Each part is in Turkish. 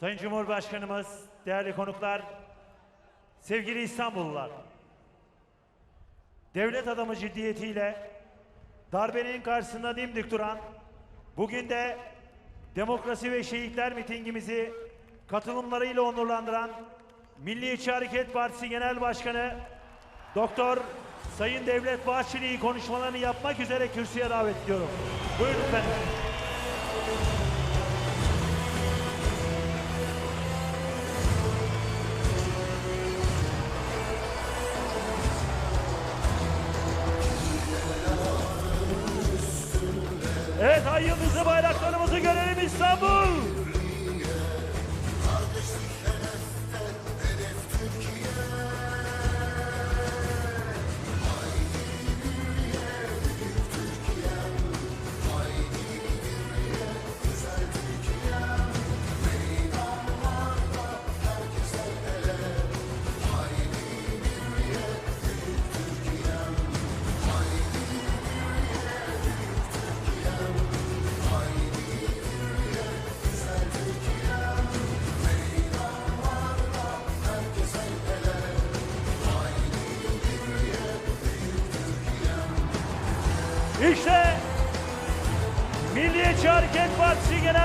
Sayın Cumhurbaşkanımız, değerli konuklar, sevgili İstanbullular. Devlet adamı ciddiyetiyle darbenin karşısında dimdik duran, bugün de demokrasi ve şehitler mitingimizi katılımlarıyla onurlandıran Milliyetçi Hareket Partisi Genel Başkanı Doktor Sayın Devlet Bahçeli'yi konuşmalarını yapmak üzere kürsüye davet ediyorum. Buyurun efendim.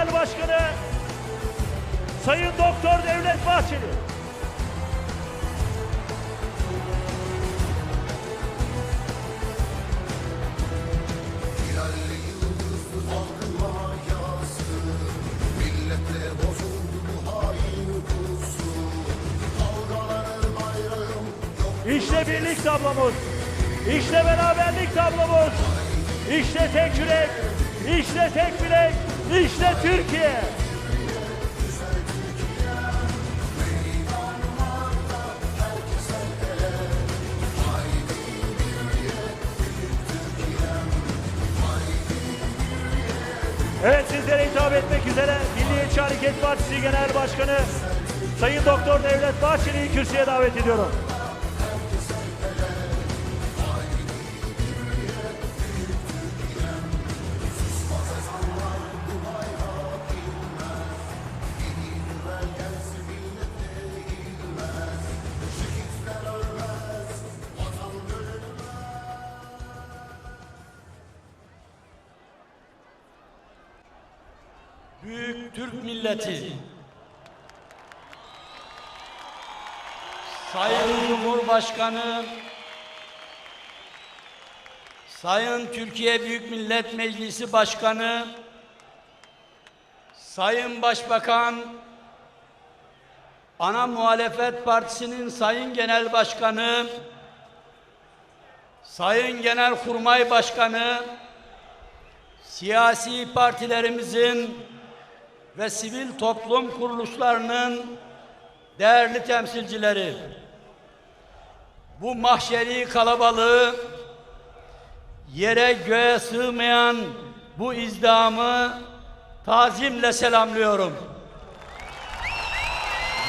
Genel Başkanı Sayın Doktor Devlet Bahçeli. İşte birlik tablomuz. İşte beraberlik tablomuz. İşte tek yürek. İşte tek bilek. İşte Türkiye. Evet sizlere hitap etmek üzere Milliyetçi Hareket Partisi Genel Başkanı Sayın Doktor Devlet Bahçeli'yi kürsüye davet ediyorum. Milleti, Sayın Cumhurbaşkanı, Sayın Türkiye Büyük Millet Meclisi Başkanı, Sayın Başbakan, Ana Muhalefet Partisi'nin Sayın Genel Başkanı, Sayın Genelkurmay Başkanı, siyasi partilerimizin ve sivil toplum kuruluşlarının değerli temsilcileri, bu mahşeri kalabalığı yere göğe sığmayan bu izdamı tazimle selamlıyorum.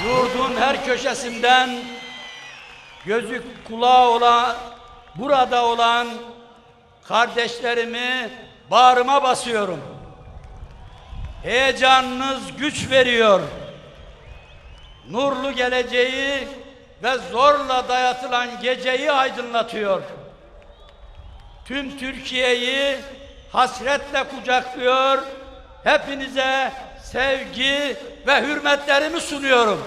Yurdun her köşesinden gözü kulağı olan, burada olan kardeşlerimi bağrıma basıyorum. Heyecanınız güç veriyor. Nurlu geleceği ve zorla dayatılan geceyi aydınlatıyor. Tüm Türkiye'yi hasretle kucaklıyor. Hepinize sevgi ve hürmetlerimi sunuyorum.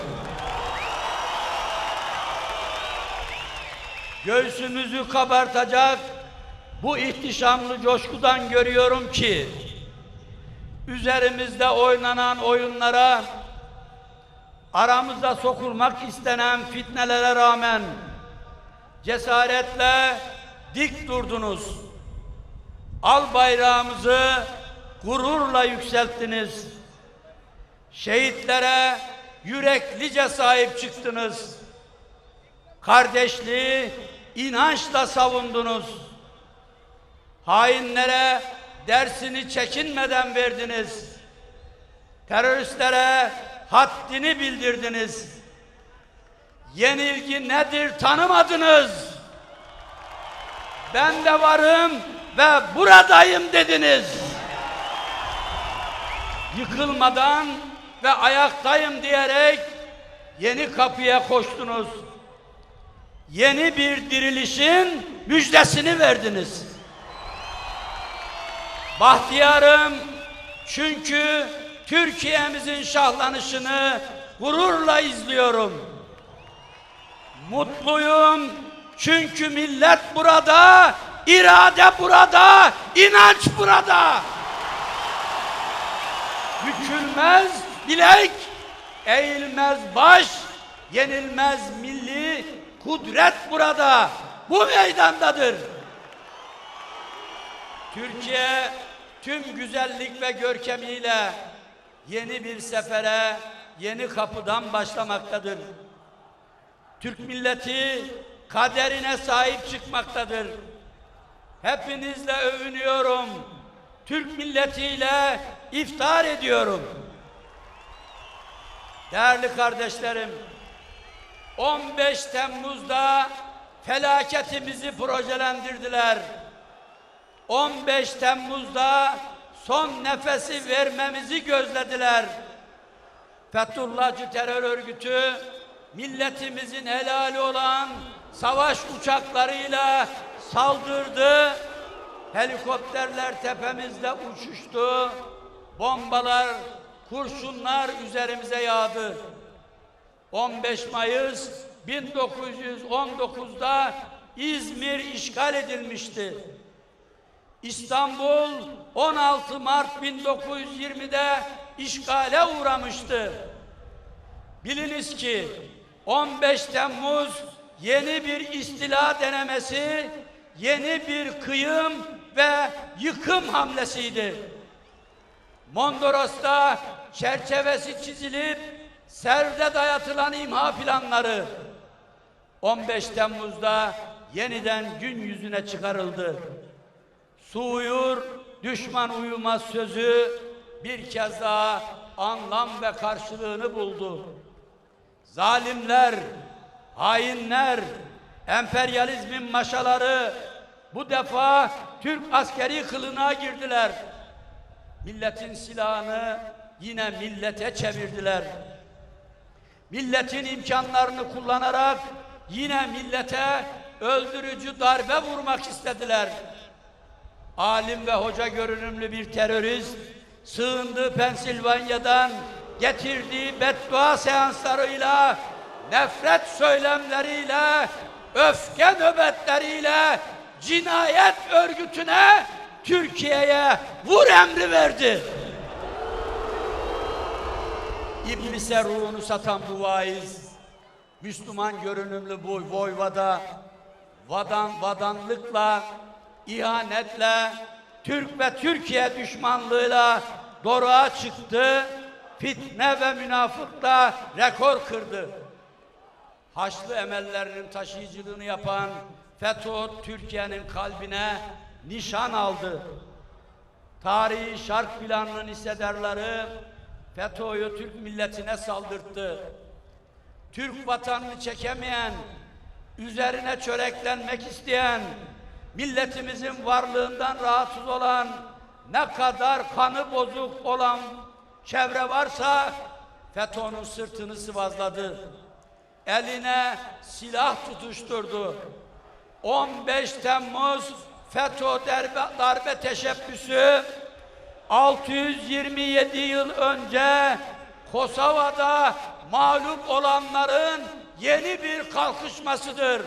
Göğsümüzü kabartacak bu ihtişamlı coşkudan görüyorum ki üzerimizde oynanan oyunlara aramıza sokulmak istenen fitnelere rağmen cesaretle dik durdunuz. Al bayrağımızı gururla yükselttiniz. Şehitlere yüreklice sahip çıktınız. Kardeşliği inançla savundunuz. Hainlere dersini çekinmeden verdiniz. Teröristlere haddini bildirdiniz. Yenilgi nedir tanımadınız. Ben de varım ve buradayım dediniz. Yıkılmadan ve ayaktayım diyerek yeni kapıya koştunuz. Yeni bir dirilişin müjdesini verdiniz. Bahtiyarım çünkü Türkiye'mizin şahlanışını gururla izliyorum. Mutluyum çünkü millet burada, irade burada, inanç burada. Bükülmez bilek, eğilmez baş, yenilmez milli kudret burada. Bu meydandadır. Türkiye tüm güzellik ve görkemiyle yeni bir sefere, yeni kapıdan başlamaktadır. Türk milleti kaderine sahip çıkmaktadır. Hepinizle övünüyorum. Türk milletiyle iftar ediyorum. Değerli kardeşlerim, 15 Temmuz'da felaketimizi projelendirdiler. 15 Temmuz'da son nefesi vermemizi gözlediler. Fethullahçı terör örgütü milletimizin helali olan savaş uçaklarıyla saldırdı. Helikopterler tepemizde uçuştu. Bombalar, kurşunlar üzerimize yağdı. 15 Mayıs 1919'da İzmir işgal edilmişti. İstanbul 16 Mart 1920'de işgale uğramıştı. Biliniz ki 15 Temmuz yeni bir istila denemesi, yeni bir kıyım ve yıkım hamlesiydi. Mondros'ta çerçevesi çizilip serde dayatılan imha planları 15 Temmuz'da yeniden gün yüzüne çıkarıldı. Su uyur, düşman uyumaz sözü bir kez daha anlam ve karşılığını buldu. Zalimler, hainler, emperyalizmin maşaları bu defa Türk askeri kılına girdiler. Milletin silahını yine millete çevirdiler. Milletin imkanlarını kullanarak yine millete öldürücü darbe vurmak istediler. Alim ve hoca görünümlü bir terörist sığındığı Pensilvanya'dan getirdiği beddua seanslarıyla, nefret söylemleriyle, öfke nöbetleriyle cinayet örgütüne Türkiye'ye vur emri verdi. İblise ruhunu satan bu vaiz, Müslüman görünümlü bu voyvada, vadan vadanlıkla, ihanetle, Türk ve Türkiye düşmanlığıyla doruğa çıktı, fitne ve münafıkla rekor kırdı. Haçlı emellerinin taşıyıcılığını yapan FETÖ Türkiye'nin kalbine nişan aldı. Tarihi şark planının hissedarları FETÖ'yü Türk milletine saldırttı. Türk vatanını çekemeyen, üzerine çöreklenmek isteyen, milletimizin varlığından rahatsız olan, ne kadar kanı bozuk olan çevre varsa FETÖ'nün sırtını sıvazladı. Eline silah tutuşturdu. 15 Temmuz FETÖ darbe, darbe teşebbüsü 627 yıl önce Kosova'da mağlup olanların yeni bir kalkışmasıdır.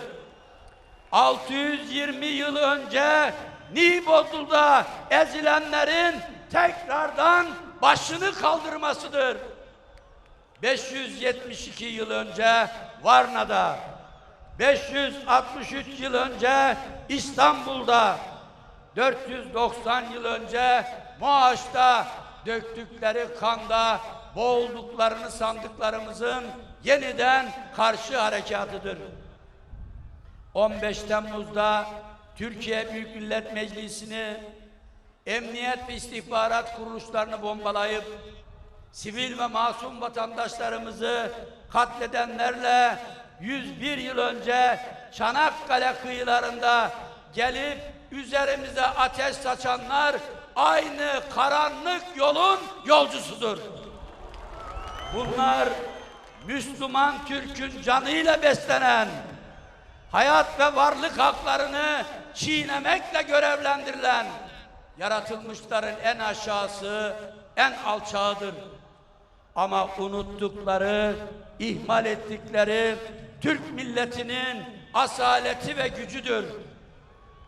620 yıl önce Nibozul'da ezilenlerin tekrardan başını kaldırmasıdır. 572 yıl önce Varna'da, 563 yıl önce İstanbul'da, 490 yıl önce Muaş'ta döktükleri kanda boğulduklarını sandıklarımızın yeniden karşı harekatıdır. 15 Temmuz'da Türkiye Büyük Millet Meclisi'ni emniyet ve istihbarat kuruluşlarını bombalayıp sivil ve masum vatandaşlarımızı katledenlerle 101 yıl önce Çanakkale kıyılarında gelip üzerimize ateş saçanlar aynı karanlık yolun yolcusudur. Bunlar Müslüman Türk'ün canıyla beslenen, hayat ve varlık haklarını çiğnemekle görevlendirilen yaratılmışların en aşağısı, en alçağıdır. Ama unuttukları, ihmal ettikleri Türk milletinin asaleti ve gücüdür.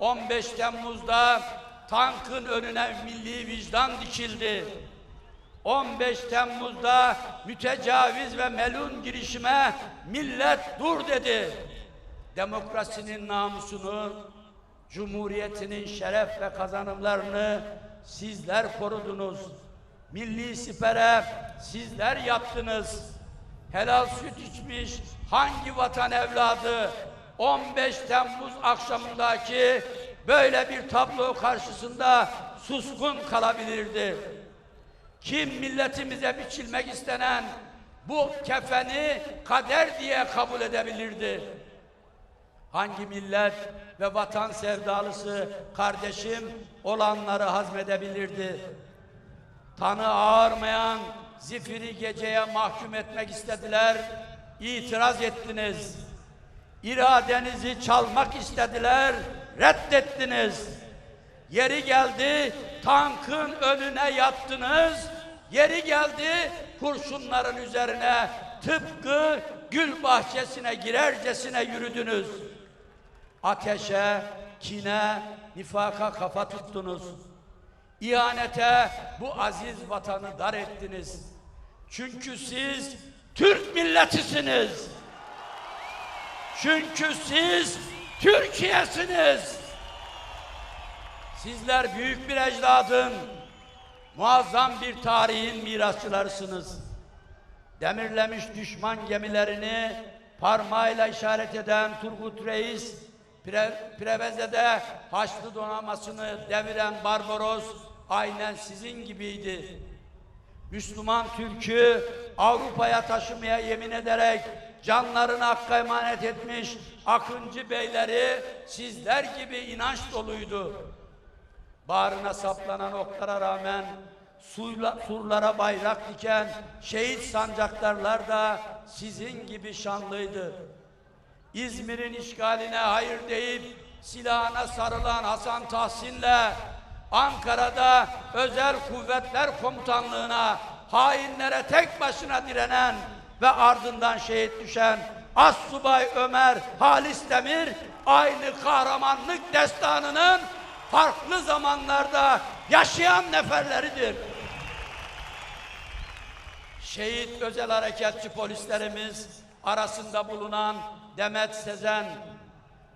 15 Temmuz'da tankın önüne milli vicdan dikildi. 15 Temmuz'da mütecaviz ve melun girişime millet dur dedi. Demokrasinin namusunu, Cumhuriyetinin şeref ve kazanımlarını sizler korudunuz. Milli sipere sizler yaptınız. Helal süt içmiş hangi vatan evladı 15 Temmuz akşamındaki böyle bir tablo karşısında suskun kalabilirdi? Kim milletimize biçilmek istenen bu kefeni kader diye kabul edebilirdi? Hangi millet ve vatan sevdalısı kardeşim olanları hazmedebilirdi? Tanı ağırmayan zifiri geceye mahkum etmek istediler, itiraz ettiniz. İradenizi çalmak istediler, reddettiniz. Yeri geldi tankın önüne yattınız. Yeri geldi kurşunların üzerine tıpkı gül bahçesine girercesine yürüdünüz. Ateşe, kine, nifaka kafa tuttunuz. İhanete bu aziz vatanı dar ettiniz. Çünkü siz Türk milletisiniz. Çünkü siz Türkiye'siniz. Sizler büyük bir ecdadın, muazzam bir tarihin mirasçılarısınız. Demirlemiş düşman gemilerini parmağıyla işaret eden Turgut Reis, Pre Preveze'de Haçlı donanmasını deviren Barbaros aynen sizin gibiydi. Müslüman Türk'ü Avrupa'ya taşımaya yemin ederek canlarını hakka emanet etmiş Akıncı beyleri sizler gibi inanç doluydu. Bağrına saplanan oklara rağmen suyla, surlara bayrak diken şehit sancaktarlar da sizin gibi şanlıydı. İzmir'in işgaline hayır deyip silahına sarılan Hasan Tahsin'le Ankara'da özel kuvvetler komutanlığına hainlere tek başına direnen ve ardından şehit düşen Assubay Ömer Halis Demir aynı kahramanlık destanının farklı zamanlarda yaşayan neferleridir. Şehit özel harekatçı polislerimiz arasında bulunan Demet Sezen,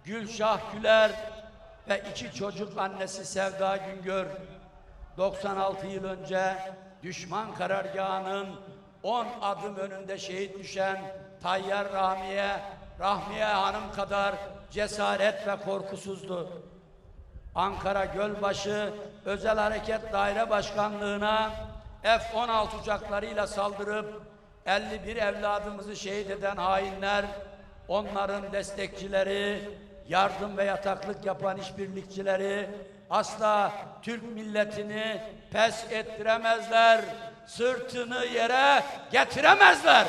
Gülşah Güler ve iki çocuk annesi Sevda Güngör 96 yıl önce düşman karargahının 10 adım önünde şehit düşen Tayyar Rahmiye, Rahmiye Hanım kadar cesaret ve korkusuzdu. Ankara Gölbaşı Özel Hareket Daire Başkanlığı'na F-16 uçaklarıyla saldırıp 51 evladımızı şehit eden hainler, onların destekçileri, yardım ve yataklık yapan işbirlikçileri asla Türk milletini pes ettiremezler, sırtını yere getiremezler.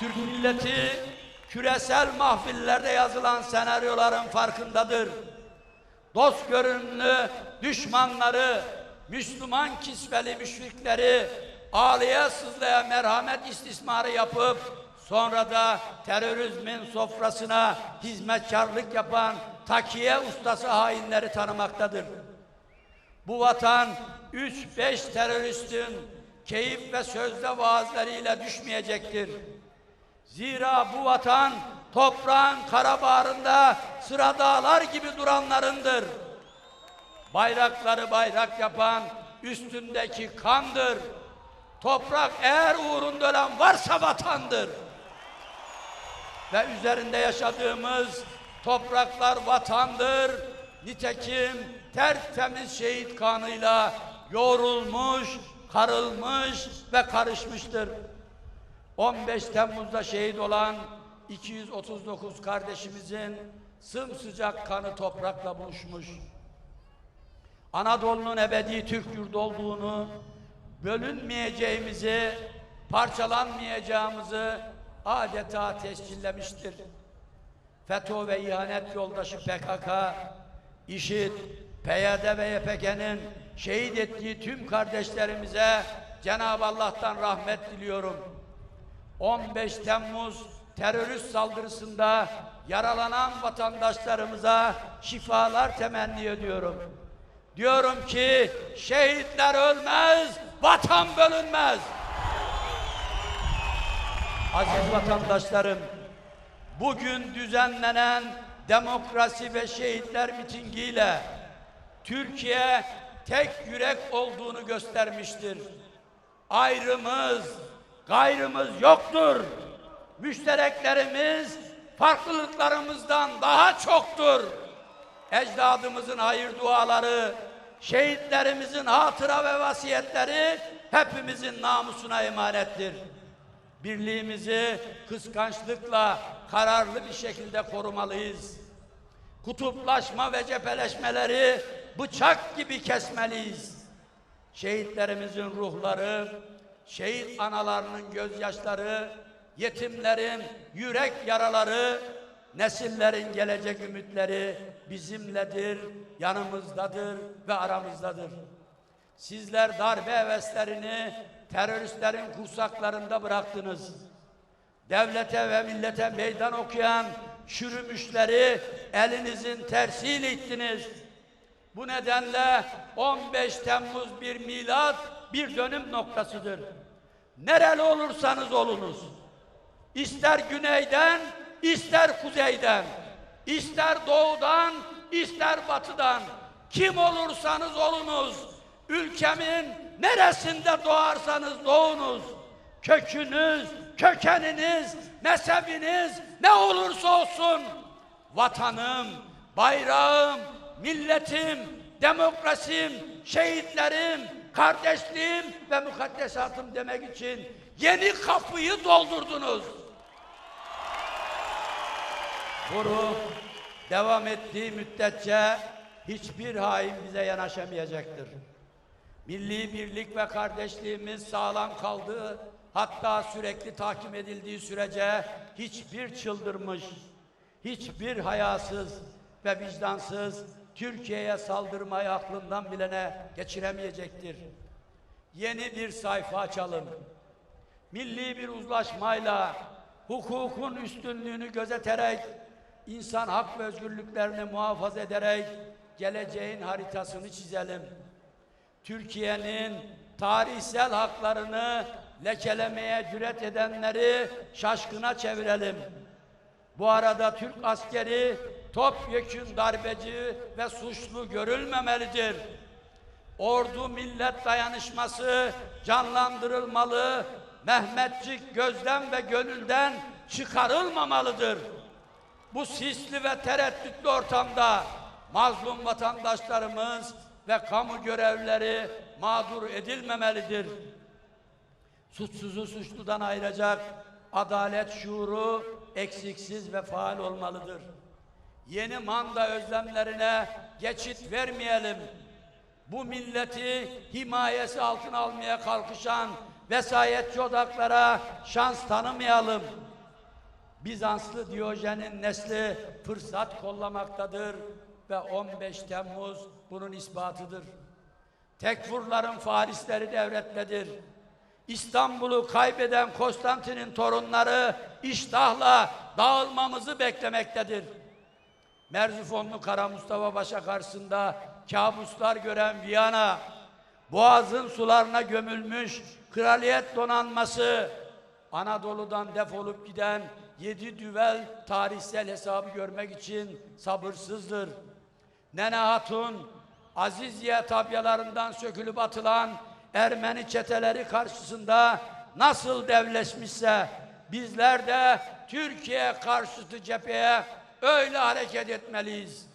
Türk milleti küresel mahfillerde yazılan senaryoların farkındadır. Dost görünümlü düşmanları, Müslüman kisveli müşrikleri ağlıya sızlaya merhamet istismarı yapıp sonra da terörizmin sofrasına hizmetkarlık yapan takiye ustası hainleri tanımaktadır. Bu vatan 3-5 teröristin keyif ve sözde vaazlarıyla düşmeyecektir. Zira bu vatan toprağın kara bağrında sıra dağlar gibi duranlarındır. Bayrakları bayrak yapan üstündeki kandır. Toprak eğer uğrunda ölen varsa vatandır. Ve üzerinde yaşadığımız topraklar vatandır. Nitekim tertemiz şehit kanıyla yoğrulmuş, karılmış ve karışmıştır. 15 Temmuz'da şehit olan 239 kardeşimizin sımsıcak kanı toprakla buluşmuş. Anadolu'nun ebedi Türk yurdu olduğunu, bölünmeyeceğimizi, parçalanmayacağımızı adeta tescillemiştir. FETÖ ve ihanet yoldaşı PKK, IŞİD, PYD ve YPG'nin şehit ettiği tüm kardeşlerimize Cenab-ı Allah'tan rahmet diliyorum. 15 Temmuz terörist saldırısında yaralanan vatandaşlarımıza şifalar temenni ediyorum. Diyorum ki şehitler ölmez, vatan bölünmez. Aziz vatandaşlarım, bugün düzenlenen demokrasi ve şehitler mitingiyle Türkiye tek yürek olduğunu göstermiştir. Ayrımız, gayrımız yoktur. Müştereklerimiz farklılıklarımızdan daha çoktur. Ecdadımızın hayır duaları, şehitlerimizin hatıra ve vasiyetleri hepimizin namusuna emanettir birliğimizi kıskançlıkla kararlı bir şekilde korumalıyız. Kutuplaşma ve cepheleşmeleri bıçak gibi kesmeliyiz. Şehitlerimizin ruhları, şehit analarının gözyaşları, yetimlerin yürek yaraları, nesillerin gelecek ümitleri bizimledir, yanımızdadır ve aramızdadır. Sizler darbe heveslerini teröristlerin kursaklarında bıraktınız. Devlete ve millete meydan okuyan çürümüşleri elinizin tersiyle ittiniz. Bu nedenle 15 Temmuz bir milat, bir dönüm noktasıdır. Nereli olursanız olunuz, ister güneyden, ister kuzeyden, ister doğudan, ister batıdan, kim olursanız olunuz, ülkemin neresinde doğarsanız doğunuz, kökünüz, kökeniniz, mezhebiniz ne olursa olsun, vatanım, bayrağım, milletim, demokrasim, şehitlerim, kardeşliğim ve mukaddesatım demek için yeni kapıyı doldurdunuz. Kuru devam ettiği müddetçe hiçbir hain bize yanaşamayacaktır. Milli birlik ve kardeşliğimiz sağlam kaldığı, hatta sürekli tahkim edildiği sürece hiçbir çıldırmış, hiçbir hayasız ve vicdansız Türkiye'ye saldırmayı aklından bilene geçiremeyecektir. Yeni bir sayfa açalım. Milli bir uzlaşmayla hukukun üstünlüğünü gözeterek insan hak ve özgürlüklerini muhafaza ederek geleceğin haritasını çizelim. Türkiye'nin tarihsel haklarını lekelemeye cüret edenleri şaşkına çevirelim. Bu arada Türk askeri topyekün darbeci ve suçlu görülmemelidir. Ordu millet dayanışması canlandırılmalı, Mehmetçik gözden ve gönülden çıkarılmamalıdır. Bu sisli ve tereddütlü ortamda mazlum vatandaşlarımız ve kamu görevlileri mağdur edilmemelidir. Suçsuzu suçludan ayıracak adalet şuuru eksiksiz ve faal olmalıdır. Yeni manda özlemlerine geçit vermeyelim. Bu milleti himayesi altına almaya kalkışan vesayetçi odaklara şans tanımayalım. Bizanslı Diyojen'in nesli fırsat kollamaktadır ve 15 Temmuz bunun ispatıdır. Tekfurların Farisleri devretmedir. İstanbul'u kaybeden Konstantin'in torunları iştahla dağılmamızı beklemektedir. Merzifonlu Kara Mustafa Paşa karşısında kabuslar gören Viyana, Boğaz'ın sularına gömülmüş kraliyet donanması, Anadolu'dan defolup giden yedi düvel tarihsel hesabı görmek için sabırsızdır. Nene Hatun, Aziziye tabyalarından sökülüp atılan Ermeni çeteleri karşısında nasıl devleşmişse bizler de Türkiye karşıtı cepheye öyle hareket etmeliyiz.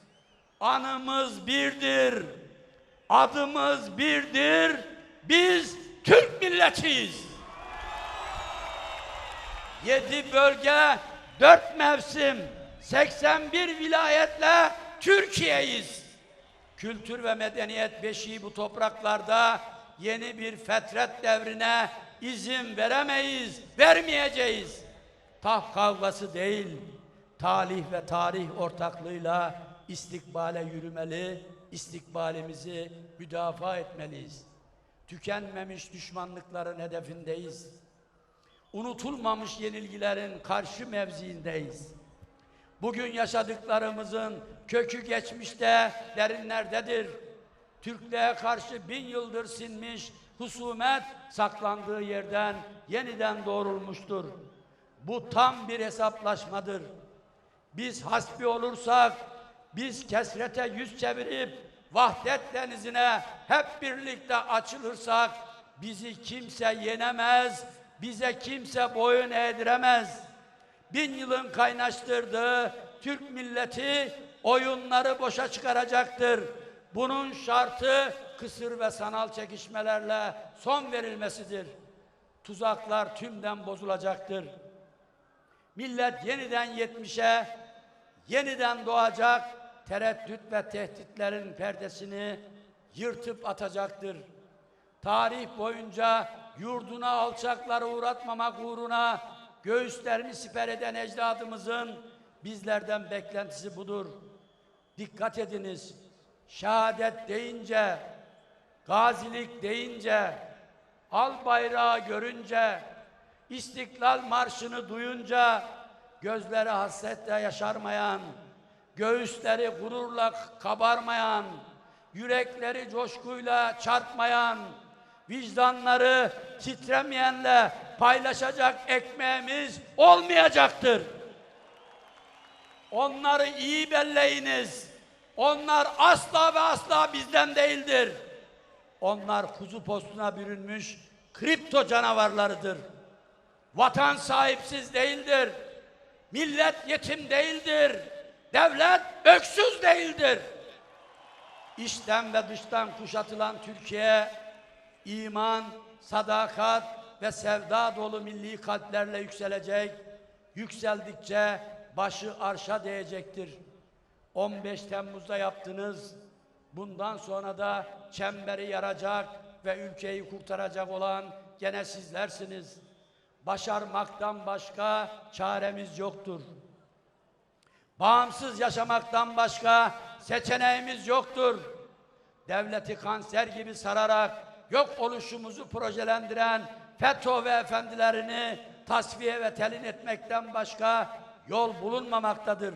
Anımız birdir, adımız birdir, biz Türk milletiyiz. Yedi bölge, dört mevsim, 81 vilayetle Türkiye'yiz. Kültür ve medeniyet beşiği bu topraklarda yeni bir fetret devrine izin veremeyiz, vermeyeceğiz. Taht kavgası değil, talih ve tarih ortaklığıyla istikbale yürümeli, istikbalimizi müdafaa etmeliyiz. Tükenmemiş düşmanlıkların hedefindeyiz. Unutulmamış yenilgilerin karşı mevziindeyiz. Bugün yaşadıklarımızın kökü geçmişte derinlerdedir. Türklüğe karşı bin yıldır sinmiş husumet saklandığı yerden yeniden doğrulmuştur. Bu tam bir hesaplaşmadır. Biz hasbi olursak, biz kesrete yüz çevirip vahdet denizine hep birlikte açılırsak bizi kimse yenemez, bize kimse boyun eğdiremez. Bin yılın kaynaştırdığı Türk milleti oyunları boşa çıkaracaktır. Bunun şartı kısır ve sanal çekişmelerle son verilmesidir. Tuzaklar tümden bozulacaktır. Millet yeniden yetmişe, yeniden doğacak, tereddüt ve tehditlerin perdesini yırtıp atacaktır. Tarih boyunca yurduna alçakları uğratmamak uğruna göğüslerini siper eden ecdadımızın bizlerden beklentisi budur. Dikkat ediniz, şehadet deyince, gazilik deyince, al bayrağı görünce, İstiklal Marşı'nı duyunca gözleri hasretle yaşarmayan, göğüsleri gururla kabarmayan, yürekleri coşkuyla çarpmayan, vicdanları titremeyenle paylaşacak ekmeğimiz olmayacaktır. Onları iyi belleyiniz. Onlar asla ve asla bizden değildir. Onlar kuzu postuna bürünmüş kripto canavarlarıdır. Vatan sahipsiz değildir. Millet yetim değildir. Devlet öksüz değildir. İçten ve dıştan kuşatılan Türkiye, iman, sadakat ve sevda dolu milli kalplerle yükselecek. Yükseldikçe başı arşa değecektir. 15 Temmuz'da yaptınız. Bundan sonra da çemberi yaracak ve ülkeyi kurtaracak olan gene sizlersiniz. Başarmaktan başka çaremiz yoktur. Bağımsız yaşamaktan başka seçeneğimiz yoktur. Devleti kanser gibi sararak yok oluşumuzu projelendiren FETÖ ve efendilerini tasfiye ve telin etmekten başka yol bulunmamaktadır.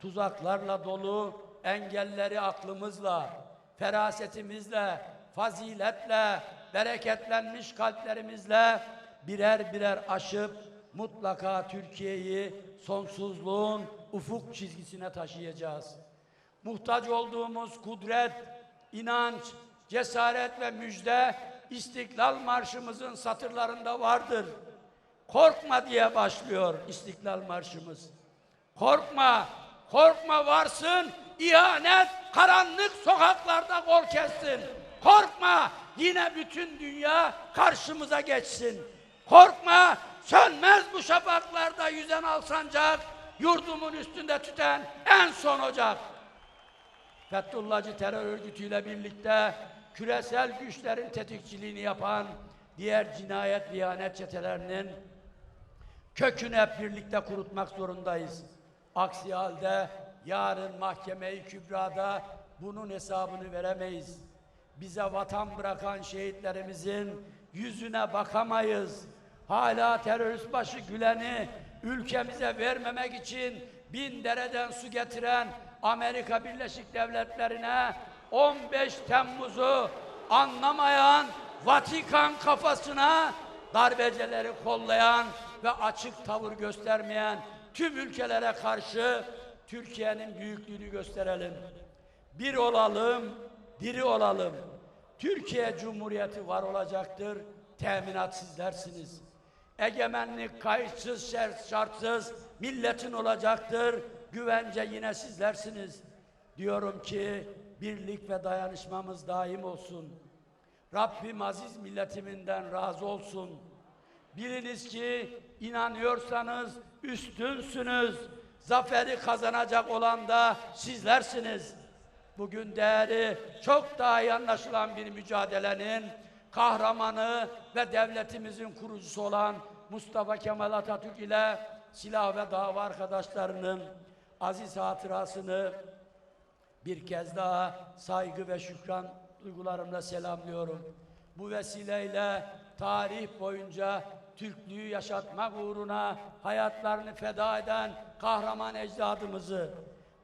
Tuzaklarla dolu engelleri aklımızla, ferasetimizle, faziletle, bereketlenmiş kalplerimizle birer birer aşıp mutlaka Türkiye'yi sonsuzluğun ufuk çizgisine taşıyacağız. Muhtaç olduğumuz kudret, inanç, cesaret ve müjde İstiklal Marşımızın satırlarında vardır. Korkma diye başlıyor İstiklal Marşımız. Korkma, korkma varsın, ihanet karanlık sokaklarda kol kessin. Korkma, yine bütün dünya karşımıza geçsin. Korkma, sönmez bu şafaklarda yüzen alsancak, yurdumun üstünde tüten en son ocak. Fethullahçı terör örgütüyle birlikte küresel güçlerin tetikçiliğini yapan diğer cinayet ve ihanet çetelerinin kökünü hep birlikte kurutmak zorundayız. Aksi halde yarın mahkeme-i kübrada bunun hesabını veremeyiz. Bize vatan bırakan şehitlerimizin yüzüne bakamayız. Hala terörist başı Gülen'i ülkemize vermemek için bin dereden su getiren Amerika Birleşik Devletleri'ne 15 Temmuz'u anlamayan Vatikan kafasına darbecileri kollayan ve açık tavır göstermeyen tüm ülkelere karşı Türkiye'nin büyüklüğünü gösterelim. Bir olalım, diri olalım. Türkiye Cumhuriyeti var olacaktır. Teminat sizlersiniz. Egemenlik kayıtsız şartsız milletin olacaktır. Güvence yine sizlersiniz. Diyorum ki birlik ve dayanışmamız daim olsun. Rabbim aziz milletiminden razı olsun. Biliniz ki inanıyorsanız üstünsünüz. Zaferi kazanacak olan da sizlersiniz. Bugün değeri çok daha iyi anlaşılan bir mücadelenin kahramanı ve devletimizin kurucusu olan Mustafa Kemal Atatürk ile silah ve dava arkadaşlarının aziz hatırasını bir kez daha saygı ve şükran duygularımla selamlıyorum. Bu vesileyle tarih boyunca Türklüğü yaşatmak uğruna hayatlarını feda eden kahraman ecdadımızı,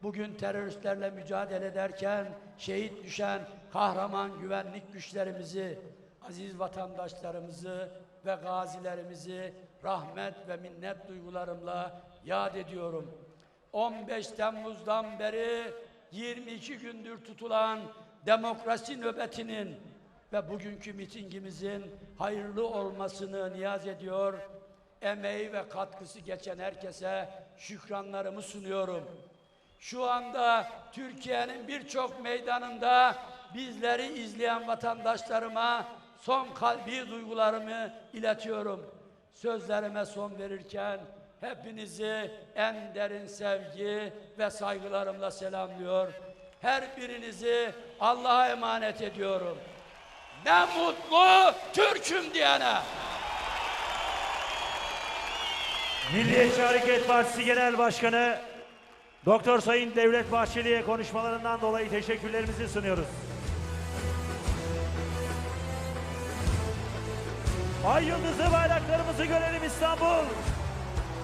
bugün teröristlerle mücadele ederken şehit düşen kahraman güvenlik güçlerimizi, aziz vatandaşlarımızı ve gazilerimizi rahmet ve minnet duygularımla yad ediyorum. 15 Temmuz'dan beri 22 gündür tutulan demokrasi nöbetinin ve bugünkü mitingimizin hayırlı olmasını niyaz ediyor. Emeği ve katkısı geçen herkese şükranlarımı sunuyorum. Şu anda Türkiye'nin birçok meydanında bizleri izleyen vatandaşlarıma son kalbi duygularımı iletiyorum. Sözlerime son verirken hepinizi en derin sevgi ve saygılarımla selamlıyor. Her birinizi Allah'a emanet ediyorum. Ne mutlu Türk'üm diyene. Milliyetçi Hareket Partisi Genel Başkanı Doktor Sayın Devlet Bahçeli'ye konuşmalarından dolayı teşekkürlerimizi sunuyoruz. Ay yıldızı bayraklarımızı görelim İstanbul.